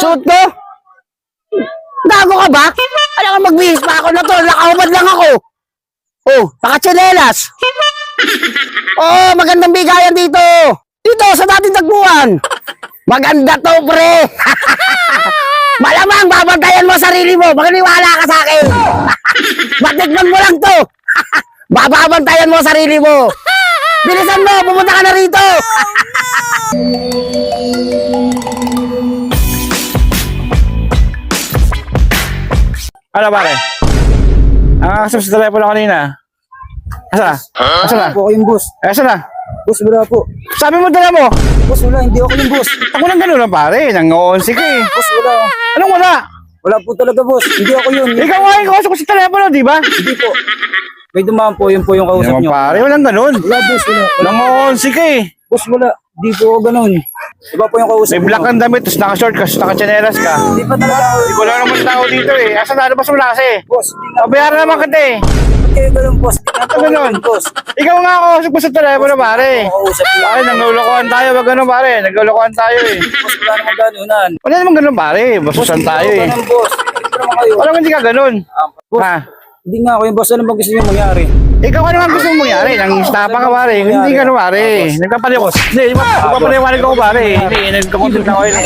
Suot ko? Gago ka ba? Alam ka magbihis pa ako na to. Nakaubad lang ako. Oh, nakatsinelas. oh, magandang bigayan dito. Dito, sa dating tagpuan. Maganda to, pre. Malamang, babantayan mo sarili mo. Magniwala ka sa akin. Matikman mo lang to. Bababantayan mo sarili mo. Bilisan mo, pumunta ka na rito. Ano pare? Ah, kasap sa telepono kanina. Asa? Asa na? po kayong boss. Eh, Asa na? Boss, wala po. Sabi mo dala mo. Boss, wala. Hindi ako yung boss. Ako lang ganun lang pare. Nang-11 ka eh. Boss, wala. Anong wala? Wala po talaga, boss. Hindi ako yun. Ikaw nga yung kausap ko sa telepono, di ba? Hindi po. May dumaan po. Yun po yung kausap Naman nyo. pare, walang ganun. Wala, boss. Wala. wala. Nang-11 ka eh. Boss, wala. Hindi po ako ganun. Iba po yung kausap May black ang damit, tapos naka-short ka, tapos naka-chanelas ka. Hindi pa talaga ako. Hindi ko lang naman tao dito eh. Asa na, ano sa klase? Boss. Pabayaran naman kita eh. Ba't kayo ganun, boss? Ano ganun? ganun, boss. Ikaw nga kausap ko sa telepono pare. Kausap nyo. Pare, nanglulukuhan tayo, wag ganun pare. Nanglulukuhan tayo eh. Boss, wala namang ganunan. Wala naman ganun pare. Basusan Boss, tayo eh. ako ganun, boss. Hindi naman kayo. Walang hindi ka ganun. Ah, boss, Ha? Hindi nga ako yung boss. Ano bang gusto nyo mangyari? Ikaw ano nga gusto mong mangyari? Nang istapa ka pare. Hindi ka no pare. Nagpapaliwas. Hindi, nagpapaliwanag ako pare. Hindi, nagkakontent ako yun. eh.